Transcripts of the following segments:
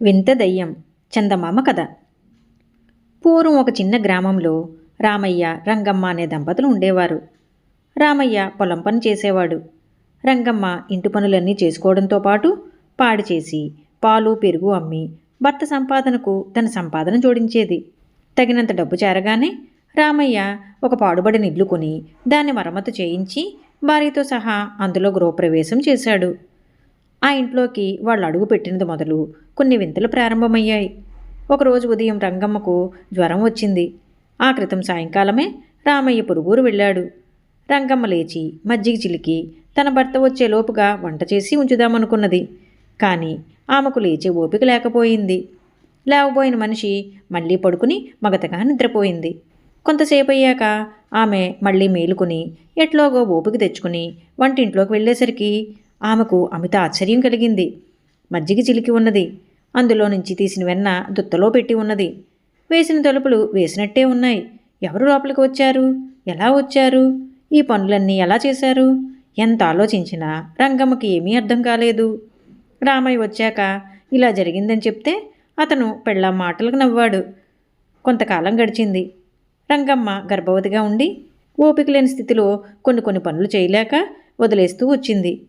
వింత దయ్యం చందమామ కథ. పూర్వం ఒక చిన్న గ్రామంలో రామయ్య రంగమ్మ అనే దంపతులు ఉండేవారు. రామయ్య పొలం పని చేసేవాడు. రంగమ్మ ఇంటి పనులన్నీ చేసుకోవడంతో పాటు పాడి చేసి పాలు పెరుగు అమ్మి భర్త సంపాదనకు తన సంపాదన జోడించేది. తగినంత డబ్బు చేరగానే రామయ్య ఒక పాడుబడిన ఇల్లు కొని దాన్ని మరమ్మతు చేయించి భార్యతో సహా అందులో గృహప్రవేశం చేశాడు. ఆ ఇంట్లోకి వాళ్ళు అడుగు పెట్టినది మొదలు కొన్ని వింతలు ప్రారంభమయ్యాయి. ఒకరోజు ఉదయం రంగమ్మకు జ్వరం వచ్చింది. ఆ క్రితం సాయంకాలమే రామయ్య పొరుగురు వెళ్ళాడు. రంగమ్మ లేచి మజ్జిగ చిలికి తన భర్త వచ్చే లోపుగా వంట చేసి ఉంచుదామనుకున్నది. కానీ ఆమెకు లేచే ఓపిక లేకపోయింది. లేవబోయిన మనిషి మళ్ళీ పడుకుని మగతగా నిద్రపోయింది. కొంతసేపు అయ్యాక ఆమె మళ్ళీ మేలుకుని ఎట్లోగో ఓపిక తెచ్చుకుని వంటింట్లోకి వెళ్ళేసరికి ఆమెకు అమిత ఆశ్చర్యం కలిగింది. మజ్జిగ చిలికి ఉన్నది. అందులో నుంచి తీసిన వెన్న దుత్తలో పెట్టి ఉన్నది. వేసిన తలుపులు వేసినట్టే ఉన్నాయి. ఎవరు లోపలికి వచ్చారు? ఎలా వచ్చారు? ఈ పనులన్నీ ఎలా చేశారు? ఎంత ఆలోచించినా రంగమ్మకి ఏమీ అర్థం కాలేదు. రామయ్య వచ్చాక ఇలా జరిగిందని చెప్తే అతను పెళ్ళ మాటలకు నవ్వాడు. కొంతకాలం గడిచింది. రంగమ్మ గర్భవతిగా ఉండి ఓపిక లేని స్థితిలో కొన్ని కొన్ని పనులు చేయలేక వదిలేస్తూ వచ్చింది.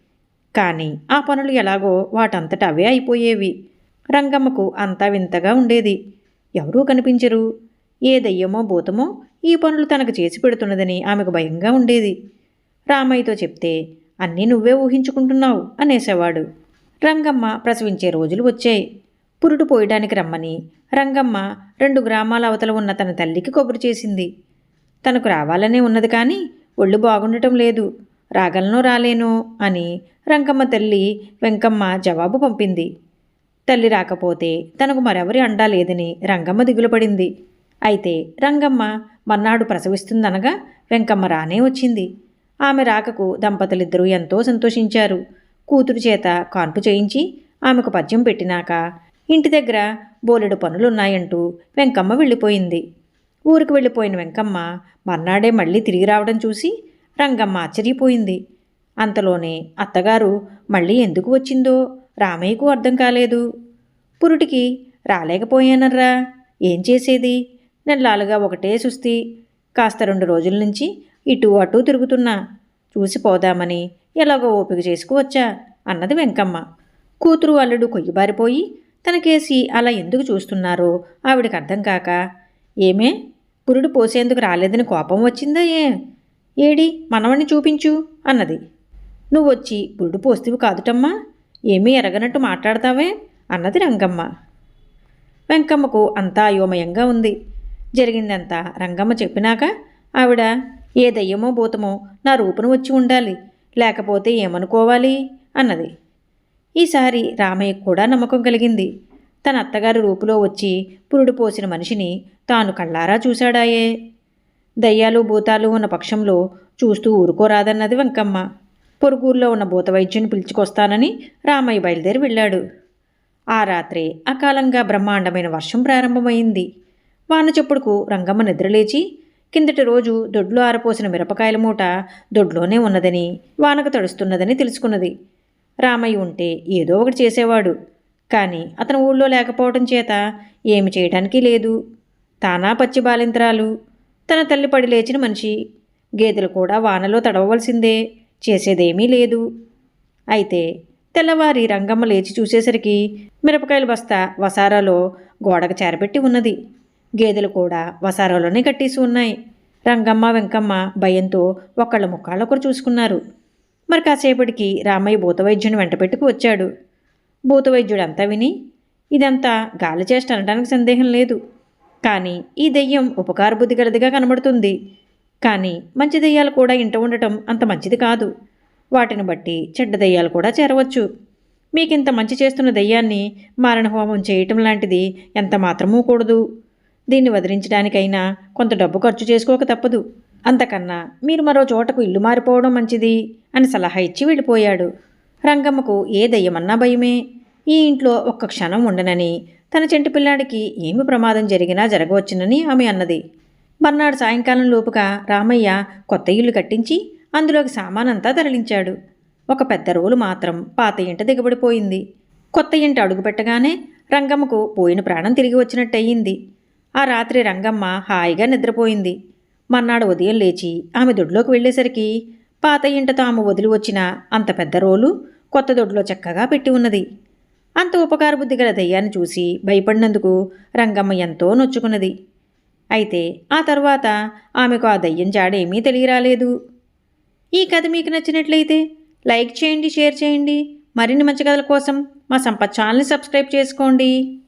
కానీ ఆ పనులు ఎలాగో వాటంతట అవే అయిపోయేవి. రంగమ్మకు అంతా వింతగా ఉండేది. ఎవరూ కనిపించరు. ఏ దయ్యమో భూతమో ఈ పనులు తనకు చేసి పెడుతున్నదని ఆమెకు భయంగా ఉండేది. రామయ్యతో చెప్తే అన్నీ నువ్వే ఊహించుకుంటున్నావు అనేసేవాడు. రంగమ్మ ప్రసవించే రోజులు వచ్చాయి. పురుడు పోయడానికి రమ్మని రంగమ్మ రెండు గ్రామాల అవతల ఉన్న తన తల్లికి కొబ్బరి చేసింది. తనకు రావాలనే ఉన్నది కానీ ఒళ్ళు బాగుండటం లేదు. రాగలనో రాలేనో అని రంగమ్మ తల్లి వెంకమ్మ జవాబు పంపింది. తల్లి రాకపోతే తనకు మరెవరి అండా లేదని రంగమ్మ దిగులుపడింది. అయితే రంగమ్మ మర్నాడు ప్రసవిస్తుందనగా వెంకమ్మ రానే వచ్చింది. ఆమె రాకకు దంపతులిద్దరూ ఎంతో సంతోషించారు. కూతురు చేత కాన్పు చేయించి ఆమెకు పద్యం పెట్టినాక ఇంటి దగ్గర బోలెడు పనులున్నాయంటూ వెంకమ్మ వెళ్ళిపోయింది. ఊరికి వెళ్ళిపోయిన వెంకమ్మ మర్నాడే మళ్ళీ తిరిగి రావడం చూసి రంగమ్మ ఆశ్చర్యపోయింది. అంతలోనే అత్తగారు మళ్ళీ ఎందుకు వచ్చిందో రామయ్యకు అర్థం కాలేదు. పురుటికి రాలేకపోయానర్రా ఏం చేసేది? నెల్లాలుగా ఒకటే సుస్తి కాస్త రెండు రోజుల నుంచి ఇటు అటు తిరుగుతున్నా. చూసి పోదామని ఎలాగో ఓపిక చేసుకువచ్చా అన్నది వెంకమ్మ. కూతురు అల్లుడు కొయ్యబారిపోయి తనకేసి అలా ఎందుకు చూస్తున్నారో ఆవిడకి అర్థం కాక ఏమే పురుడు పోసేందుకు రాలేదని కోపం వచ్చిందా ఏ? ఏడి మనవణ్ణి చూపించు అన్నది. నువ్వొచ్చి పురుడు పోస్తివి కాదుటమ్మా ఏమీ ఎరగనట్టు మాట్లాడతావే అన్నది రంగమ్మ. వెంకమ్మకు అంతా అయోమయంగా ఉంది. జరిగిందంతా రంగమ్మ చెప్పినాక ఆవిడ ఏ దయ్యమో భూతమో నా రూపును వచ్చి ఉండాలి లేకపోతే ఏమనుకోవాలి అన్నది. ఈసారి రామయ్య కూడా నమ్మకం కలిగింది. తన అత్తగారి రూపులో వచ్చి పురుడు పోసిన మనిషిని తాను కళ్ళారా చూశాడాయే. దయ్యాలు భూతాలు ఉన్న పక్షంలో చూస్తూ ఊరుకోరాదన్నది వెంకమ్మ. పొరుగురులో ఉన్న భూత వైద్యుని పిలుచుకొస్తానని రామయ్య బయలుదేరి వెళ్ళాడు. ఆ రాత్రి అకాలంగా బ్రహ్మాండమైన వర్షం ప్రారంభమైంది. వాన చెప్పుడుకు రంగమ్మ నిద్రలేచి కిందటి రోజు దొడ్లో ఆరపోసిన మిరపకాయల మూట దొడ్లోనే ఉన్నదని వానకు తడుస్తున్నదని తెలుసుకున్నది. రామయ్య ఉంటే ఏదో ఒకటి చేసేవాడు. కానీ అతను ఊళ్ళో లేకపోవడం చేత ఏమి చేయటానికి లేదు. తానా పచ్చి బాలింతరాలు. తన తల్లి పడి లేచిన మనిషి గేదెలు కూడా వానలో తడవవలసిందే చేసేదేమీ లేదు. అయితే తెల్లవారి రంగమ్మ లేచి చూసేసరికి మిరపకాయల బస్తా వసారాలో గోడకు చేరబెట్టి ఉన్నది. గేదెలు కూడా వసారాలోనే కట్టేసి ఉన్నాయి. రంగమ్మ వెంకమ్మ భయంతో ఒకళ్ళ ముక్కాళ్ళొకరు చూసుకున్నారు. మరి కాసేపటికి రామయ్య భూతవైద్యుని వెంటపెట్టుకు వచ్చాడు. భూతవైద్యుడు అంతా విని ఇదంతా గాలి చేష్ట అనడానికి సందేహం లేదు. కానీ ఈ దెయ్యం ఉపకారబుద్ధి గలదిగా కనబడుతుంది. కానీ మంచి దెయ్యాలు కూడా ఇంట ఉండటం అంత మంచిది కాదు. వాటిని బట్టి చెడ్డ దెయ్యాలు కూడా చేరవచ్చు. మీకింత మంచి చేస్తున్న దెయ్యాన్ని మారణహోమం చేయటం లాంటిది ఎంత మాత్రమూ కూడదు. దీన్ని వదిలించడానికైనా కొంత డబ్బు ఖర్చు చేసుకోక తప్పదు. అంతకన్నా మీరు మరో చోటకు ఇల్లు మారిపోవడం మంచిది అని సలహా ఇచ్చి వెళ్ళిపోయాడు. రంగమ్మకు ఏ దయ్యమన్నా భయమే. ఈ ఇంట్లో ఒక్క క్షణం ఉండనని తన చెంటి పిల్లాడికి ఏమి ప్రమాదం జరిగినా జరగవచ్చునని ఆమె అన్నది. మర్నాడు సాయంకాలం లోపుగా రామయ్య కొత్త ఇల్లు కట్టించి అందులోకి సామానంతా తరలించాడు. ఒక పెద్ద రోలు మాత్రం పాత ఇంట దిగబడిపోయింది. కొత్త ఇంట అడుగుపెట్టగానే రంగమ్మకు పోయిన ప్రాణం తిరిగి వచ్చినట్టయింది. ఆ రాత్రి రంగమ్మ హాయిగా నిద్రపోయింది. మర్నాడు ఉదయం లేచి ఆమె దొడ్లోకి వెళ్ళేసరికి పాత ఇంట తాము వదిలి వచ్చిన అంత పెద్ద రోలు కొత్త దొడ్లో చక్కగా పెట్టి ఉన్నది. అంత ఉపకారబుద్ధి గల దయ్యాన్ని చూసి భయపడినందుకు రంగమ్మ ఎంతో నొచ్చుకున్నది. అయితే ఆ తర్వాత ఆమెకు ఆ దయ్యం జాడేమీ తెలియరాలేదు. ఈ కథ మీకు నచ్చినట్లయితే లైక్ చేయండి షేర్ చేయండి. మరిన్ని మంచి కథల కోసం మా సంపత్ ఛానల్ని సబ్స్క్రైబ్ చేసుకోండి.